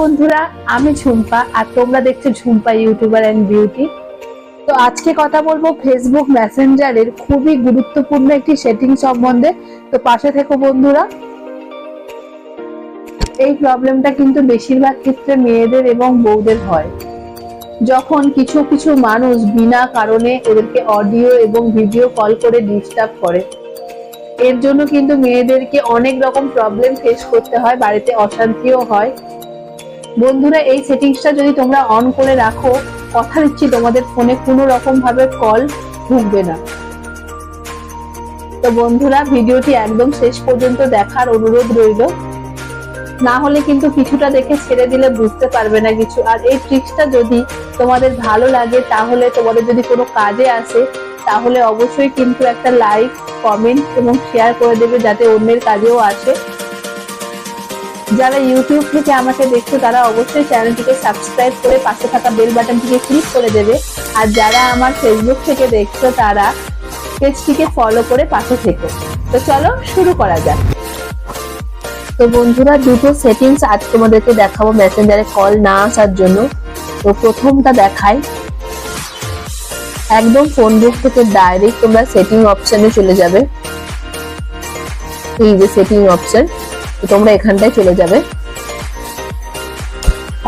বন্ধুরা, আমি ঝুম্পা আর তোমরা দেখছ ঝুম্পা ইউটিউবার অ্যান্ড বিউটি তো আজকে কথা বলব ফেসবুক মেসেঞ্জারের খুবই গুরুত্বপূর্ণ একটি সেটিং সম্বন্ধে। তো পাশে থেকো বন্ধুরা। এই প্রবলেমটা কিন্তু বেশিরভাগ ক্ষেত্রে মেয়েদের এবং বউদের হয়। যখন কিছু কিছু মানুষ বিনা কারণে এদেরকে অডিও এবং ভিডিও কল করে ডিস্টার্ব করে, এর জন্য কিন্তু মেয়েদেরকে অনেক রকম প্রবলেম ফেস করতে হয়, বাড়িতে অশান্তিও হয়। বন্ধুরা, এই সেটিংসটা যদি তোমরা অন করে রাখো, কথা দিচ্ছি, তোমাদের ফোনে কোনো রকম ভাবে কল ঢুকবে না। তো বন্ধুরা, ভিডিওটি একদম শেষ পর্যন্ত দেখার অনুরোধ রইল। না হলে কিন্তু কিছুটা দেখে ছেড়ে দিলে বুঝতে পারবে না কিছু। আর এই ট্রিক্সটা যদি তোমাদের ভালো লাগে, তাহলে তোমাদের যদি কোনো কাজে আসে, তাহলে অবশ্যই কিন্তু একটা লাইক কমেন্ট এবং শেয়ার করে দেবে, যাতে অন্যের কাজেও আসে। যারা ইউটিউব থেকে আমাকে দেখছ, তারা অবশ্যই চ্যানেলটিকে সাবস্ক্রাইব করে পাশে থাকা বেল বাটনটিকে ক্লিক করে দেবে। আর যারা আমার ফেসবুক থেকে দেখছ, তারা পেজটিকে ফলো করে পাশে থেকো। তো চলো শুরু করা যাক। তো বন্ধুরা, দুটো সেটিংস আজ তোমাদেরকে দেখাবো মেসেঞ্জারে কল না আসার জন্য। তো প্রথমটা দেখাই। একদম ফোন বুক থেকে ডাইরেক্ট তোমরা সেটিং অপশনে চলে যাবে। এই যে সেটিং অপশন তো তোমরা এখানটায় চলে যাবে।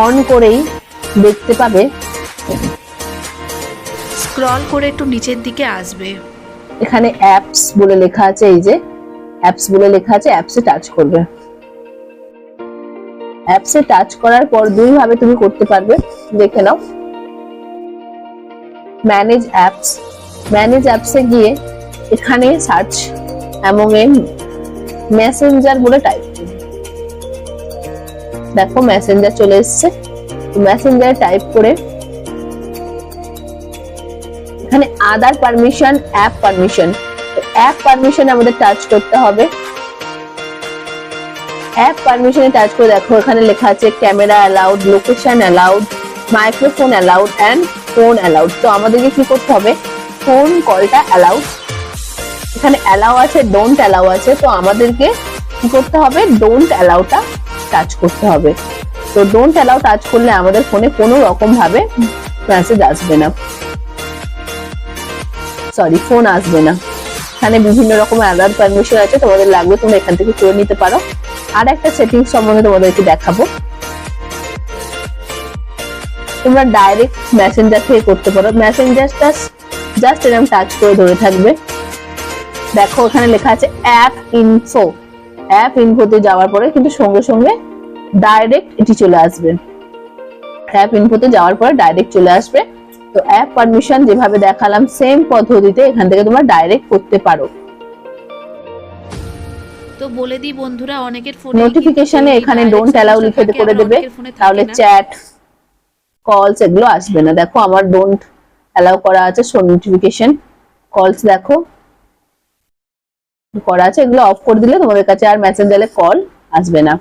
অন করেই দেখতে পাবে। স্ক্রল করে একটু নিচের দিকে আসবে। এখানে অ্যাপস বলে লেখা আছে এই যে। অ্যাপস বলে লেখা আছে অ্যাপসে টাচ করবে। অ্যাপসে টাচ করার পর দুই ভাবে তুমি করতে পারবে। দেখে নাও। ম্যানেজ অ্যাপস ম্যানেজ অ্যাপসে গিয়ে এখানে সার্চ এবং মেসেঞ্জার বলে টাইপ দেখো মেসেঞ্জার চলে এসছে। মেসেঞ্জারে টাইপ করে এখানে other permission app permission app permission আমাদের টাচ করতে হবে। অ্যাপ পারমিশনে টাচ করে দেখো, এখানে লেখা আছে camera allowed location allowed microphone allowed and phone allowed তো আমাদেরকে কি করতে হবে? ফোন কলটা অ্যালাউড এখানে অ্যালাউ আছে ডোন্ট অ্যালাউ আছে। তো আমাদেরকে কি করতে হবে? ডোন্ট অ্যালাউটা টাচ করতে হবে। তো ডোন্ট অ্যালাউ টাচ করলে আমাদের ফোনে কোনো রকম ভাবে মেসেজ আসবে না। সরি ফোন আসবে না। এখানে বিভিন্ন রকম অ্যালার্ট পারমিশন আছে, তোমাদের লাগবে, তোমরা এখান থেকে করে নিতে পারো। আর একটা সেটিংস সম্বন্ধে তোমাদেরকে দেখাবো। তোমরা ডাইরেক্ট মেসেঞ্জার থেকে করতে পারো। মেসেঞ্জারটা জাস্ট এরকম টাচ করে ধরে থাকবে। দেখো, ওখানে লেখা আছে অ্যাপ ইনফো অ্যাপ ইনফোতে যাওয়ার পরে কিন্তু সঙ্গে সঙ্গে ডাইরেক্ট এটি চলে আসবে। অ্যাপ ইনফোতে যাওয়ার পরে ডাইরেক্ট চলে আসবে। তো অ্যাপ পারমিশন যেভাবে দেখালাম সেম পদ্ধতিতে এখান থেকে তোমরা ডাইরেক্ট করতে পারো। তো বলে দিই বন্ধুরা অনেকের ফোনে নোটিফিকেশনে এখানে ডোন্ট অ্যালাউ লিখে করে দেবে। তাহলে চ্যাট কলস এগুলো আসবে না। দেখো আমার ডোন্ট অ্যালাউ করা আছে শো নোটিফিকেশন কলস দেখো। করা আছে এগুলো অফ করে দিলে তোমাদের কাছে আর মেসেজ মেসেঞ্জারে কল আসবে না।